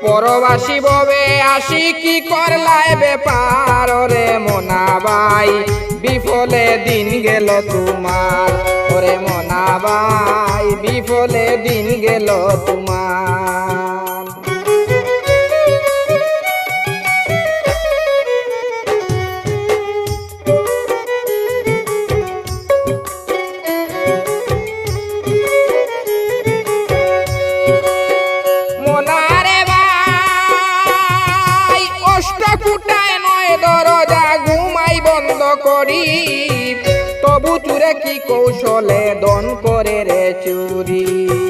পরবাসী ববে আসি কি করলায় বেপার রে মোনাবাই? বিফলে দিন গেল তোমার। ওরে মোনাবাই, বিফলে দিন গেল তোমার। করি। তবু চুরে কি কৌশলে দন করে রে চুরি?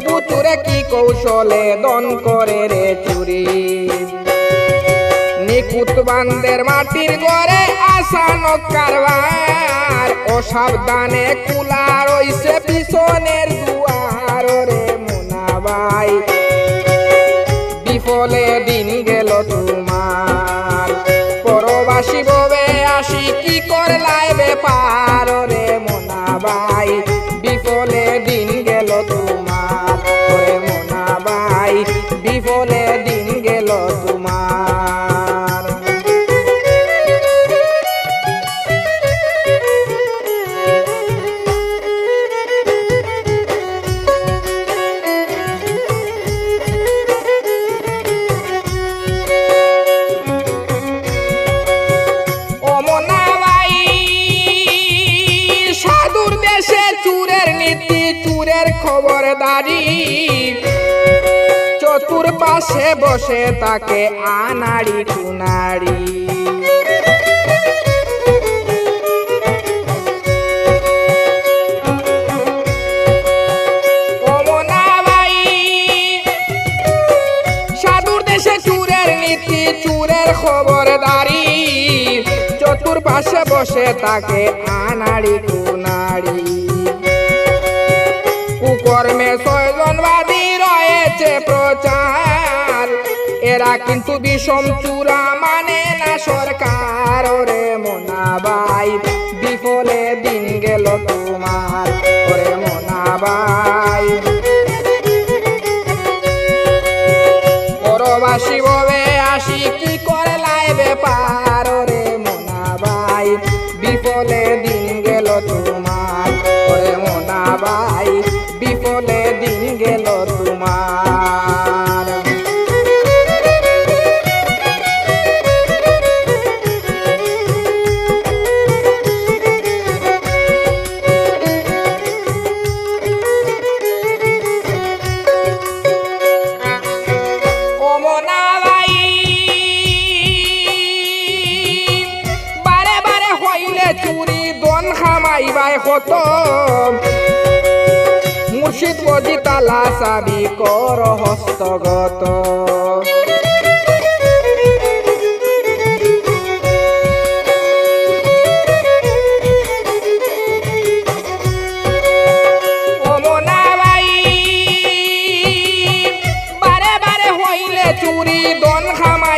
তবু চুরে কি কৌশলে দন করে রে চুরি? নিকুত বান্দের মাটির ঘরে আসানো কারবার। অসাবধানে কুলা রইছে পিছনের দুয়ার। রে মুনাবাই বিফলে দিন গেল তোমার। পরবাসী ববে আসি কি করলাই বেপার রে মোনাবাই বিফলে নীতি চুরের খবরদারি চতুর পাশে বসে তাকে আনাড়ি টুনাড়ি। চুরের পাশে বসে তাকে আনাড়ি কুনাড়ি কুকর্মে ছয়জনবাদী রয়েছে প্রচার। এরা কিন্তু বিষম চূড়া মানে না সরকার। ওরে মোনাবাই, বিফলে দিন গেল তোমার। ওরে মোনাবাই। পরবাসী ববে আসি, কি করলাই বেপার খামাইবাই হত মুর্শিদ বদি তালা সাবি কর হস্তগত।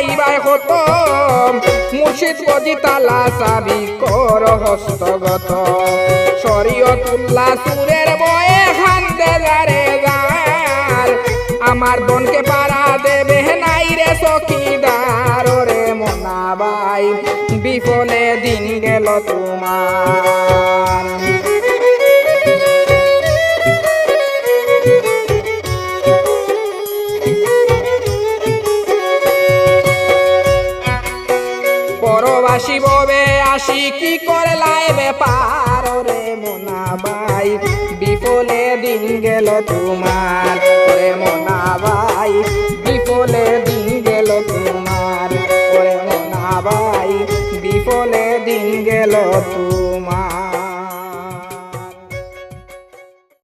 খামাইবাই হত মুর্শিদ বজি তালা চাবি কর হস্তগত। শরীয়তুল্লাহ সুরের বয়ে খান্দে যারে যার। আমার বনকে পারা দেবে নাই রে সখীদার রে মোনাবাই বিফলে দিন গেল তোমার। আসি কি করলাই ব্যাপার? রে মোনাবাই বিফলে দিন গেল তোমার। রে মোনাবাই, বিপলে দিন গেল তোমার। রে মোনা ভাই বিপলে দিন গেল তোমার।